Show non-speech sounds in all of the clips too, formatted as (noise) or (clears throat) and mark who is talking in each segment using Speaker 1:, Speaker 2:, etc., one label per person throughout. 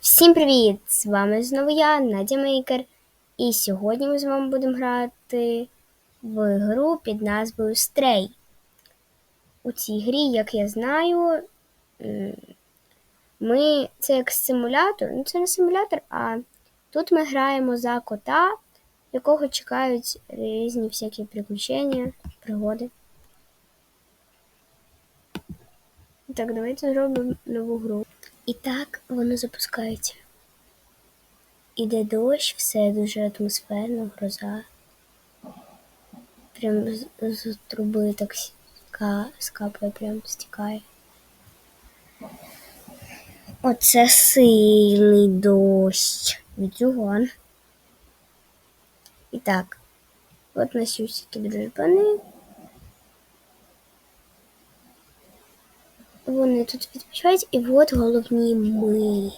Speaker 1: Всім привіт! З вами знову я, Надя Мейкер, і сьогодні ми з вами будемо грати в гру під назвою Stray. У цій грі, як я знаю, ми це як симулятор. Ну, це не симулятор, а тут ми граємо за кота, якого чекають різні всякі приключення, пригоди. Так, давайте зробимо нову гру. І так воно запускається. Іде дощ, все дуже атмосферно, гроза. Прям з, з труби так ска, скапає, прям стікає. Оце сильний дощ. Відюгон. І так, от наші всякі дружбани. Вони тут відпочивають, і от головні ми.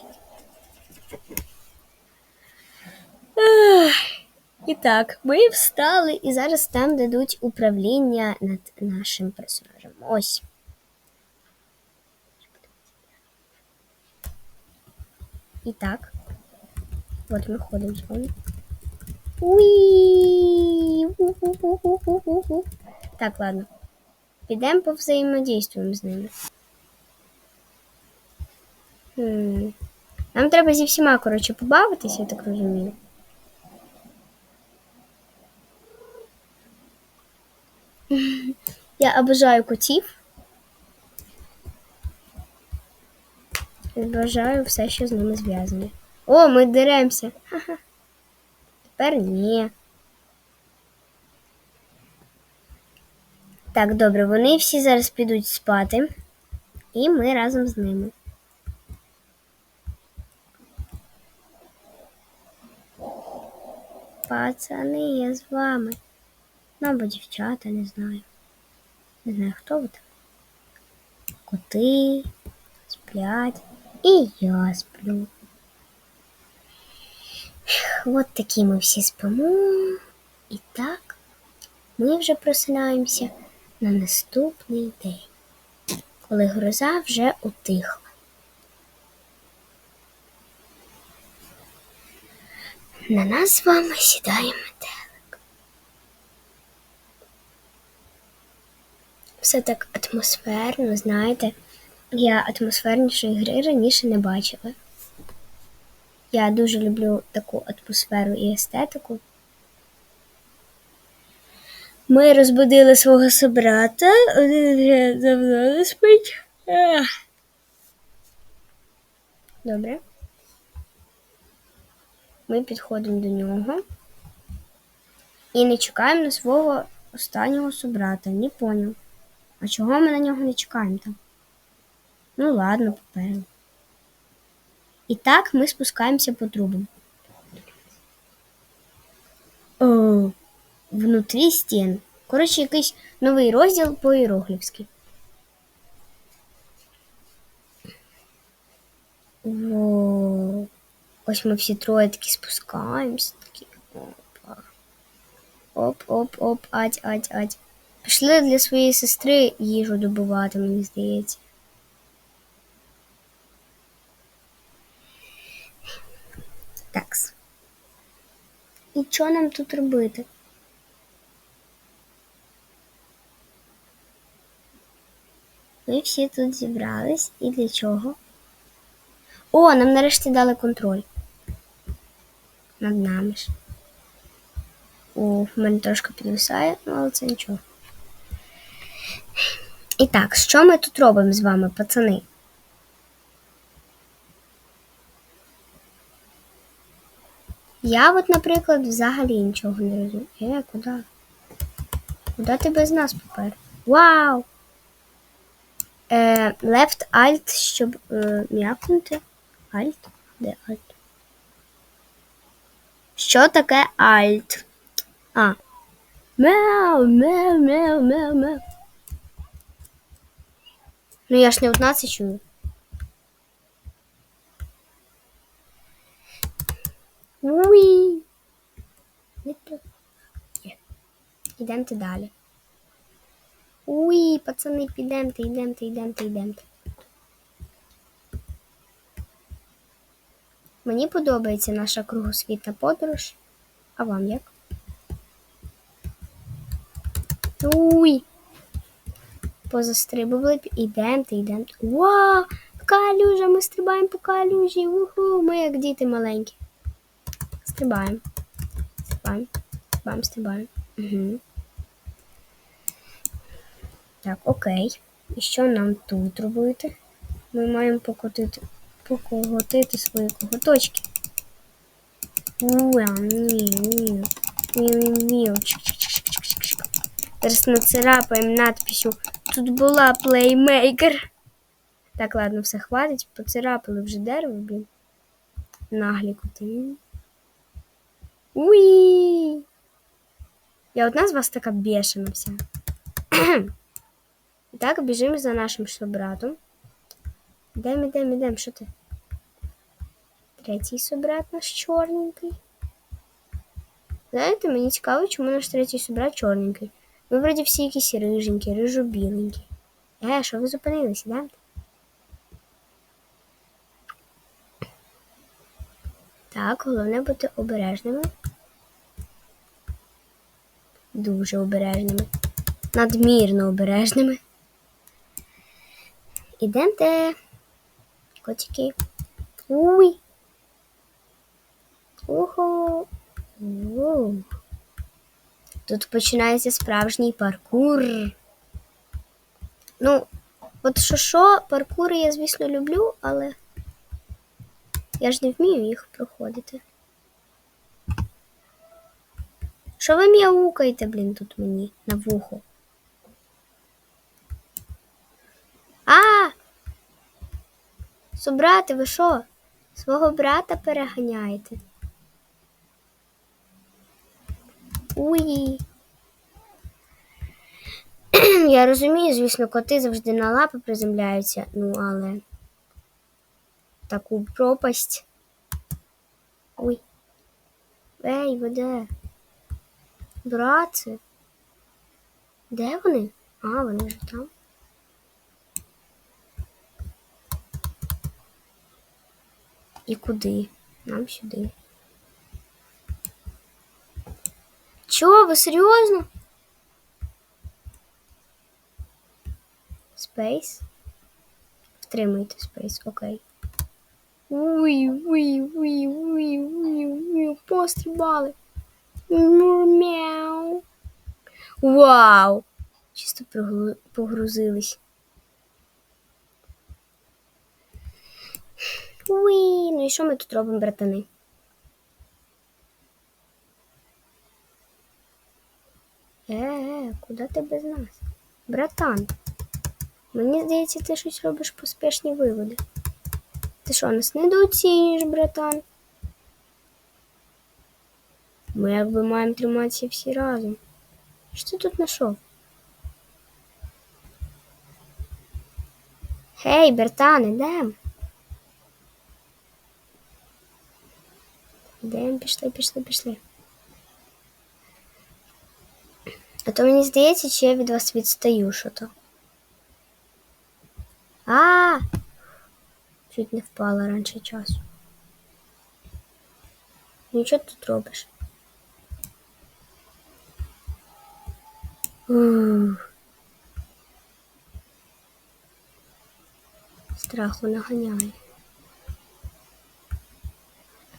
Speaker 1: І так, ми встали і зараз там дадуть управління над нашим персонажем. Ось. І так. От ми ходимо з вами. Уі! Так, ладно. Підемо повзаємодійствуємо з ними. Хм. Нам треба зі всіма, коротше, побавитися, я так розумію. (laughs) Я обожаю котів. І Бажаю все, що з ними зв'язане. О, ми деремося. Тепер ні. Так, добре, вони всі зараз підуть спати, і ми разом з ними. Пацани, я з вами. Ну, або дівчата, не знаю. Не знаю, хто ви там. Коти сплять. І я сплю. От такі ми всі спимо. І так ми вже просинаємося на наступний день, коли гроза вже утихла. На нас з вами сідає метелик. Все так атмосферно, знаєте, я атмосфернішої гри раніше не бачила. Я дуже люблю таку атмосферу і естетику. Ми розбудили свого собрата, один вже давно не спить. Добре. Ми підходимо до нього і не чекаємо на свого останнього собрата. Не поняв. А чого ми на нього не чекаємо там? Ну ладно, попереду. І так ми спускаємося по трубам. О, внутрі стін. Коротше, якийсь новий розділ по іерогліфськи. Ось ми всі троє такі спускаємося. Такі. Опа. Оп-оп-оп, ать, ать, ать. Пішли для своєї сестри їжу добувати, мені здається. Такс. І що нам тут робити? Ми всі тут зібрались і для чого? О, нам нарешті дали контроль. Над нами ж. О, в мене трошки підвисає, ну, але це нічого. І так, що ми тут робимо з вами, пацани? Я от, наприклад, взагалі нічого не розумію. Е, куди? Куди ти без нас попер? Вау! Е, Left Alt, щоб е, м'якнути. Alt? Де Alt? Що таке Alt? А. Мяу, мяу, мяу, мяу, мяу. Ну я ж не одна це чую. Уі. Ідемте далі. Уй, пацани, підемте, йдемте, йдемте, йдемте. Мені подобається наша кругосвітна подорож. А вам як? Уй! Позастрибували б. Ідемте, ідемте. Вау! Калюжа, ми стрибаємо по калюжі. Уху! Ми як діти маленькі. Стрибаємо. Стрибаємо. Стрибаємо, стрибаємо. Угу. Так, окей. І що нам тут робити? Ми маємо покотити, поколотити свої коготочки. Уа, ні, ні. Чик-чик-чик-чик-чик. Зараз нацарапаємо надписю Тут була плеймейкер. Так, ладно, все хватить. Поцарапали вже дерево, блін. Наглі коти. Уї! Я одна з вас така бешена вся. Так, біжимо за нашим собратом. Ідем, ідем, ідем, що ти? Третій собрат наш чорненький. Знаєте, мені цікаво, чому наш третій собрат чорненький. Ми вроді всі якісь риженькі, рижо-біленькі. Е, що ви зупинилися, да? Так, головне бути обережними. Дуже обережними. Надмірно обережними. Ідемте. Котики. Уй. Уху. Ууу. Тут починається справжній паркур. Ну, от що що, паркури я, звісно, люблю, але я ж не вмію їх проходити. Що ви м'яукаєте, блін, тут мені на вухо? А! Собрати, ви що? Свого брата переганяєте? Уї. (clears throat) Я розумію, звісно, коти завжди на лапи приземляються, ну але таку пропасть. Ой. Ей, ви де? Братці? Де вони? А, вони вже там. І куди? Нам сюди. Чого, ви серйозно? Space. Втримуйте Space, окей. Уй, уй, уй, уй, уй, уй, пострибали. Мяу. Вау! Чисто погрузились. Уй, ну і що ми тут робимо, братани? Е, е, куди ти без нас? Братан. Мені здається, ти щось робиш поспішні виводи. Ти що, нас недооцінюєш, братан? Ми якби маємо триматися всі разом. Що ти тут знайшов? Гей, братан, ідем. Ідем, пішли, пішли, пішли. А то мені здається, чи я від вас відстаю що-то. А! Чуть не впала раніше часу. Ну що ти тут робиш? Ух. Страху наганяє.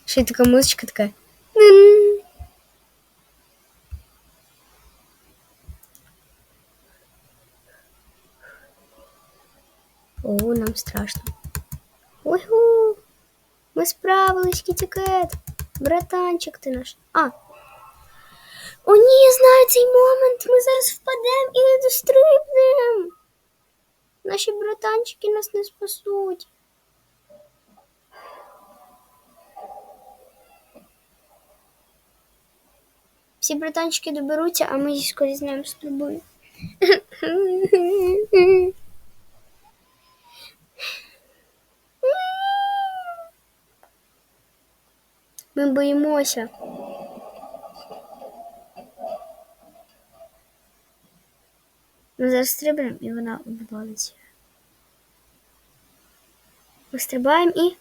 Speaker 1: Ще й така музичка така. Нам страшно. Ой-гу! Ми справились, кітікет. Братанчик ти наш. А. О, ні, знаю цей момент. Ми зараз впадемо і не дострибнемо. Наші братанчики нас не спасуть. Всі братанчики доберуться, а ми скорі з ним з (laughs) Ми боїмося. Ми зараз стрибнемо і вона обвалиться. Ми стрибаємо і.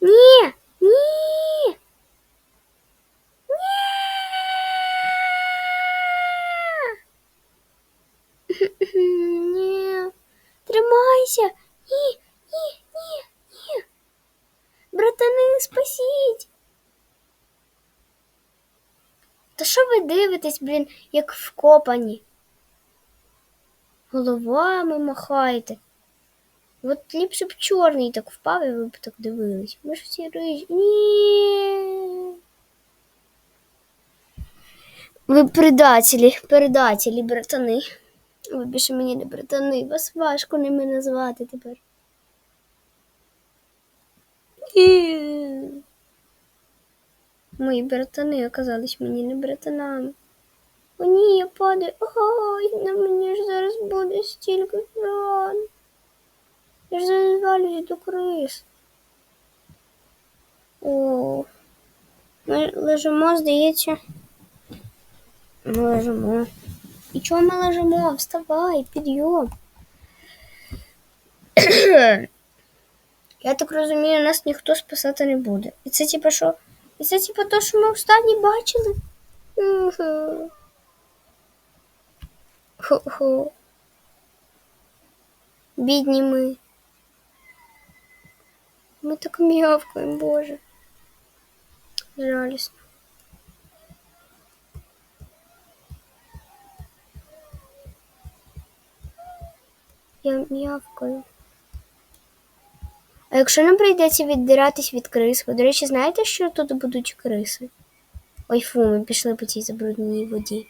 Speaker 1: Ні! Ні! Ні! (laughs) Ні! Тримайся! Ні! Ні! Дивитесь, блін, як вкопані? Головами махаєте. От ліпше б чорний так впав, і ви б так дивились. Ми ж всі рижі. Ні. Ви предателі, предателі, братани. Ви більше мені не братани, вас важко ними назвати тепер. Ні. Мої братани оказались мені не братанами. О, ні, я падаю. Ой, на мені ж зараз буде стільки ран. Я ж зараз до крис. О, ми лежимо, здається. Ми лежимо. І чого ми лежимо? Вставай, підйом. (clears throat) Я так розумію, нас ніхто спасати не буде. І це типа що? І це типа то, що ми останні бачили? Угу. Ху-ху. Бідні ми. Ми так м'явкаємо, Боже. Жалісно. Я м'явкаю. А якщо нам прийдеться віддиратись від крис, ви, до речі, знаєте, що тут будуть криси? Ой, фу, ми пішли по цій забрудненій воді.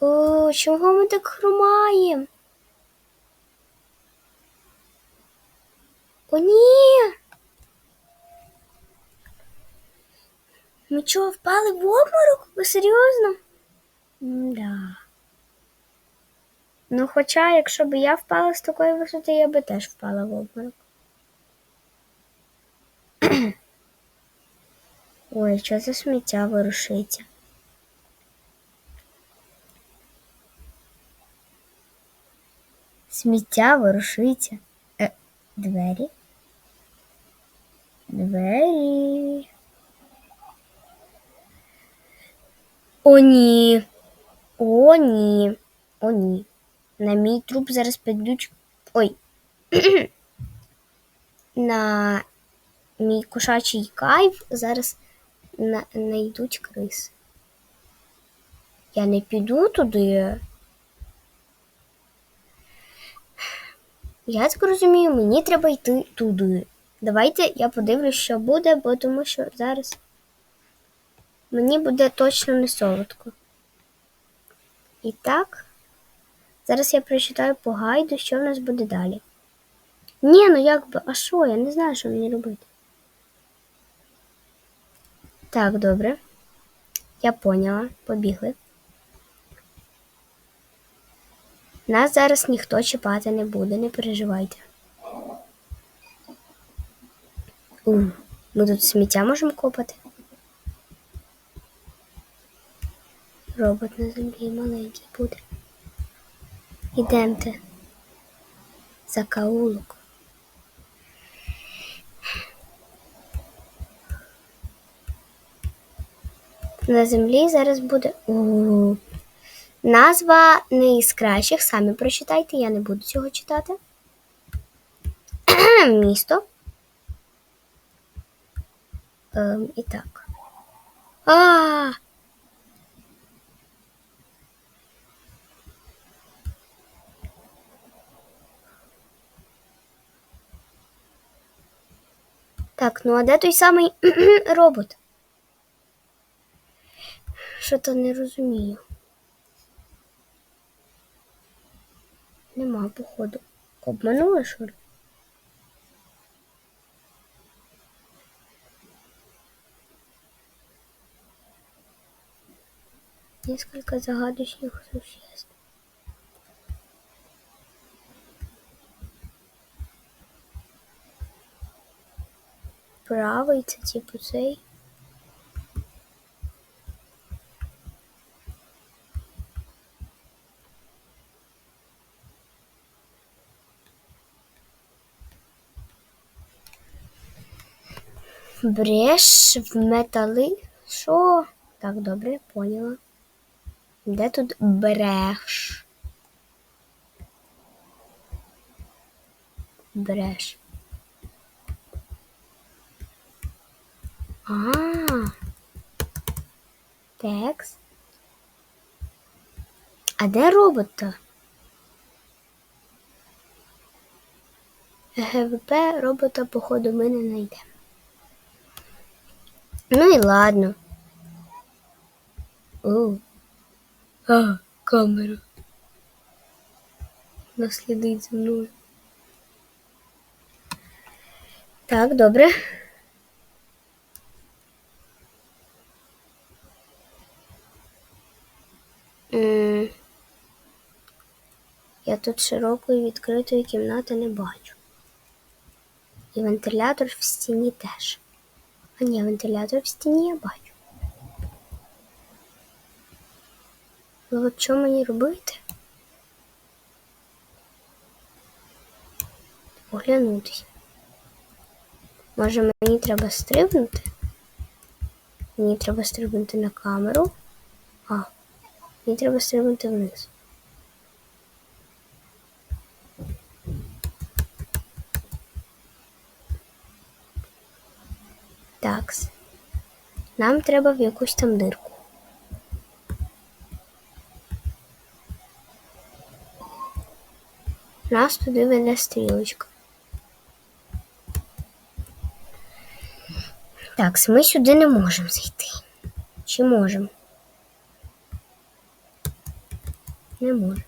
Speaker 1: О, чого ми так хромаємо? О, ні. Ми чого, впали в обморок? Ви серйозно? Да. Ну, хоча, якщо б я впала з такої висоти, я би теж впала в обморок. (clears throat) Ой, що за сміття ворушиться? Сміття ворушиться. Е, двері. Двері. О, ні. О, ні. О, ні. На мій труп зараз підуть. Ой. (clears throat) На мій кошачий кайф зараз на... найдуть криси. Я не піду туди. Я так розумію, мені треба йти туди. Давайте я подивлюсь, що буде, бо тому що зараз мені буде точно не солодко. І так, зараз я прочитаю по гайду, що в нас буде далі. Ні, ну як би, а що? Я не знаю, що мені робити. Так, добре. Я поняла, побігли. Нас зараз ніхто чіпати не буде, не переживайте. У, ми тут сміття можемо копати. Робот на землі маленький буде. Ідемте. Закаулок. На землі зараз буде. У -у -у. Назва не із кращих, самі прочитайте, я не буду цього читати. (clears throat) Місто. Ем, і так. А! Так, ну а де той самий (clears throat) робот? Що то не розумію. Нема, походу. Обманула, що ли? Несколько загадочных существ. правий, це типу цей. Бреш в метали. Що? Так, добре, поняла. Де тут бреш? Бреш. А. Текст. А де робот-то? ГВП робота, походу, ми не знайдемо. Ну і ладно. О. А, камера. Наслідить за мною. Так, добре. М, Я тут широкої відкритої кімнати не бачу. І вентилятор в стіні теж. А ні, вентилятор в стіні я бачу. Ну от що мені робити? Оглянутись. Може мені треба стрибнути? Мені треба стрибнути на камеру. Мені треба стрибнути вниз. Такс. Нам треба в якусь там дирку. Нас туди веде стрілочка. Так, ми сюди не можемо зайти. Чи можемо? Не може.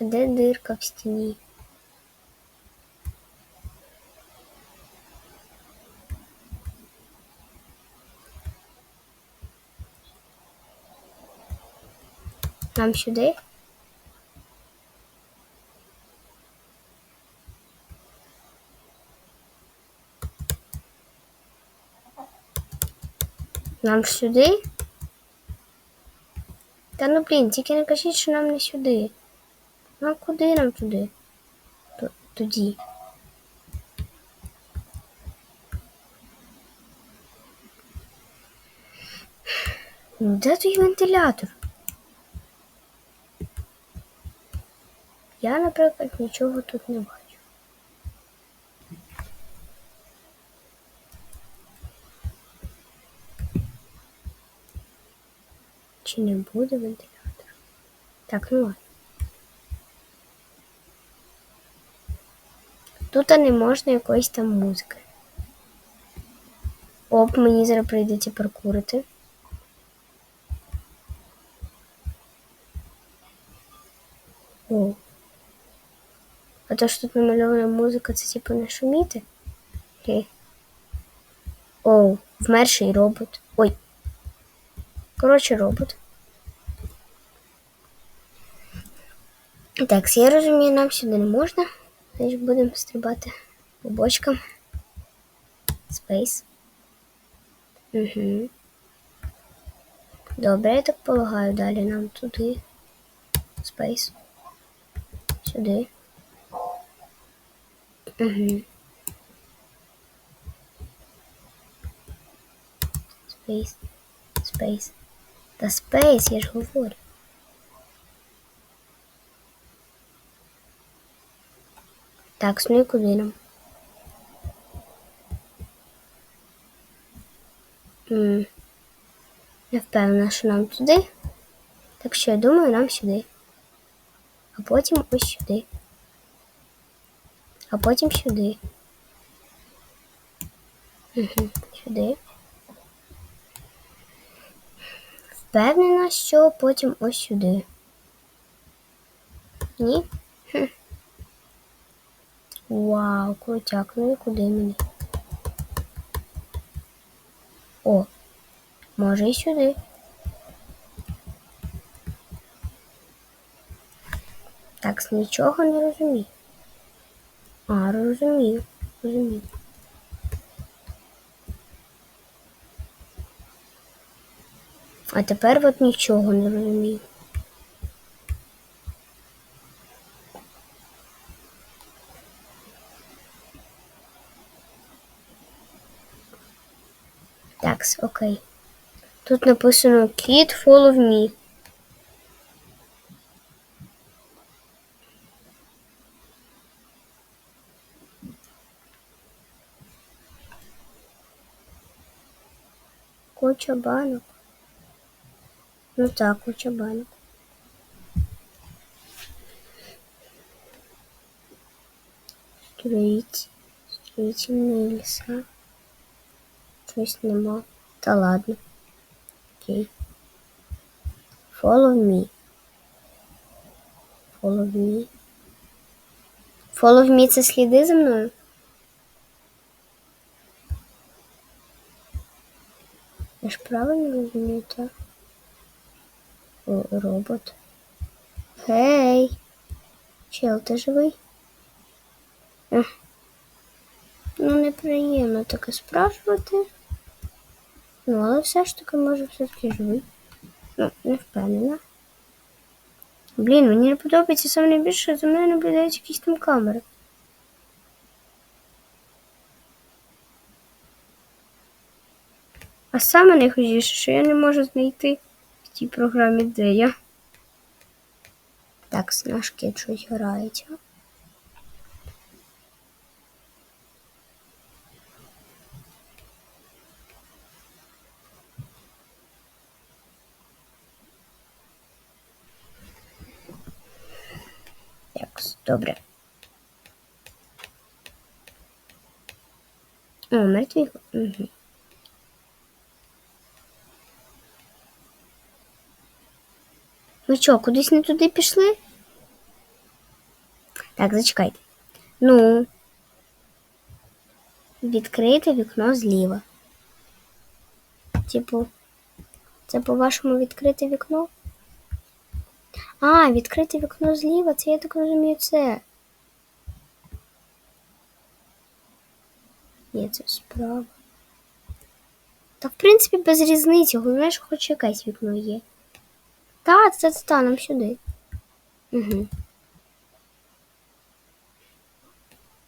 Speaker 1: А де дирка в стіні? Нам сюди? Нам сюди? Та ну блін, тільки не кажіть, що нам не сюди. Ну а куди нам туди? Т- Тоді. Ну, Де той вентилятор? Я, наприклад, нічого тут не бачу. Чи не буде вентилятор? Так, ну ладно. Тут не можна якоїсь там музики. Оп, мені зараз прийдеться паркурити. О. А то, що тут намальована музика, це типу не шуміти? Хе. Оу, вмерший робот. Ой. Коротше, робот. Так, я розумію, нам сюди не можна. Значить будемо стрибати по бочкам. Space. Угу. Добре, я так полагаю, далі нам туди. Space. Сюди. Угу. Space. Space. Та Space, я ж говорю. Так, ну і куди нам? Не впевнена, що нам туди. Так що я думаю, нам сюди. А потім ось сюди. А потім сюди. Угу, сюди. Впевнена, що потім ось сюди. Ні? Вау, крутяк, ну і куди мені? О, може і сюди. Так, нічого не розумію. А, розумію, розумію. А тепер от нічого не розумію. Так, окей. Тут написано Kid follow me. Куча банок. Ну так, куча банок. Строить, строительные леса. Щось нема. Та ладно. Окей. Follow me. Follow me. Follow me це сліди за мною? Я ж правильно розумію, так? О, робот. Гей! Чел, ти живий? Ну, неприємно таке спрашувати. Ну, але все ж таки може все-таки живий. Ну, не впевнена. Блін, мені не подобається саме найбільше, за мною наблюдають якісь там камери. А саме найхожіше, що я не можу знайти в цій програмі, де я. Так, наш кіт щось грається. Так, добре. О, мертвий. Угу. Ви що, кудись не туди пішли? Так, зачекайте. Ну, відкрийте вікно зліва. Типу, це по-вашому відкрите вікно? А, відкрите вікно зліва, це я так розумію, це. Ні, це справа. Та, в принципі, без різниці, головне, що хоч якесь вікно є. Та, це це нам сюди. Угу.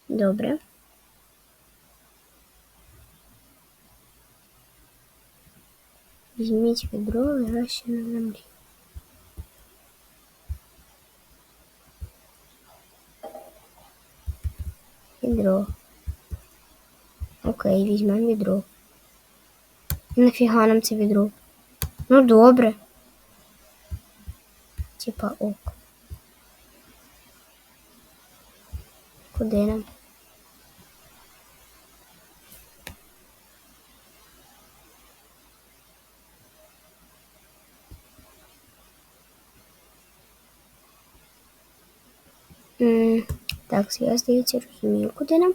Speaker 1: Добре. Візьміть відро, лежаще на землі. Відро. Окей, візьмемо відро. Нафіга нам це відро? Ну добре. Типа ок. Куди нам? М, Так, я здається, розумію, куди нам?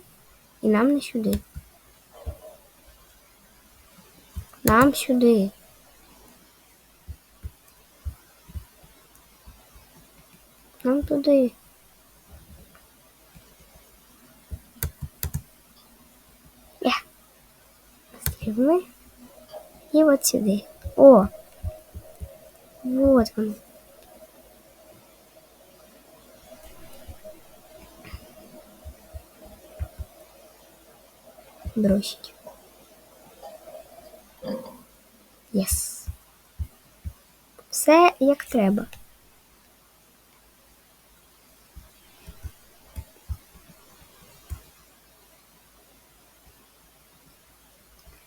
Speaker 1: І нам не сюди. Нам сюди. Нам туди. Я. Стрибни. І от сюди. О! Вот он. Бросить. Єс. Все як треба.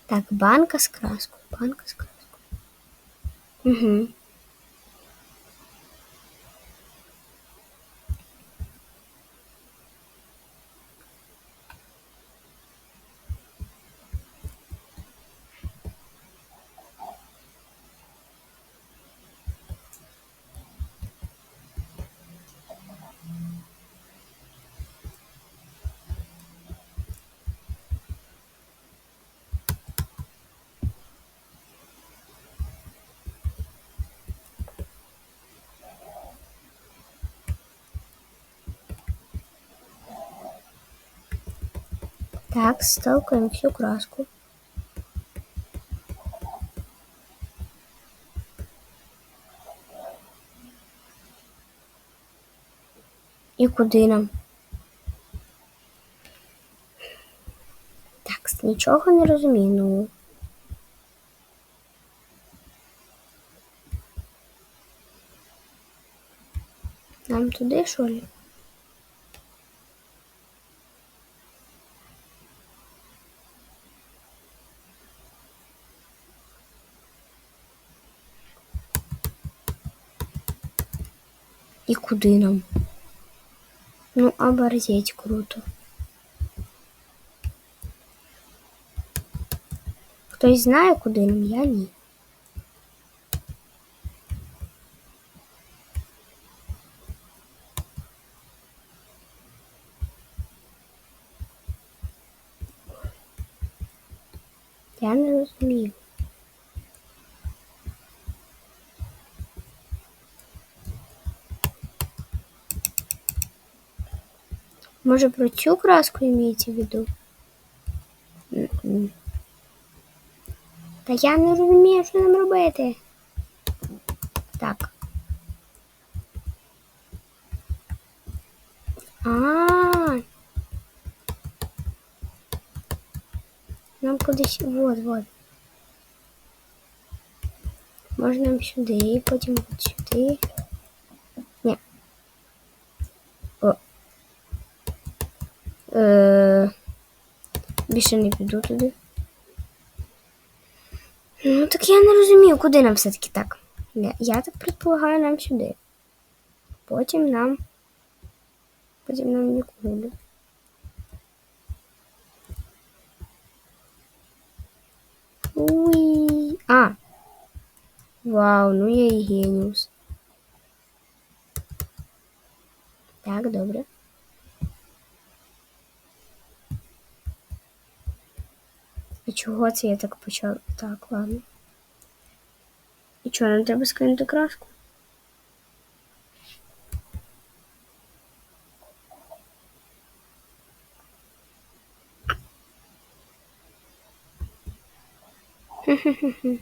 Speaker 1: Так, банка з краскою. Банка з краскою. Угу. Так, сталкиваем всю краску. І куди нам? Так, нічого не розумію, ну. Нам туди, що ли? Куди нам? Ну, оборзеть круто. Хтось знає, куди нам? Я ні. Я не розумію. Може про цю краску імеється в виду? М-м. Та я не розумію, що нам робити. Так. А. Нам кудись. Вот, вот. Можна нам сюди, потім от сюди. Більше не піду туди. Ну, так я не розумію, куди нам все-таки так. Я, я так предполагаю нам сюди. Потім нам. Потім нам нікуди. Уй. А. Вау, ну я і геніус. Так, добре. Чого це я так почав? Так, ладно. І чого, нам треба скинути крашку? Хе-хе-хе.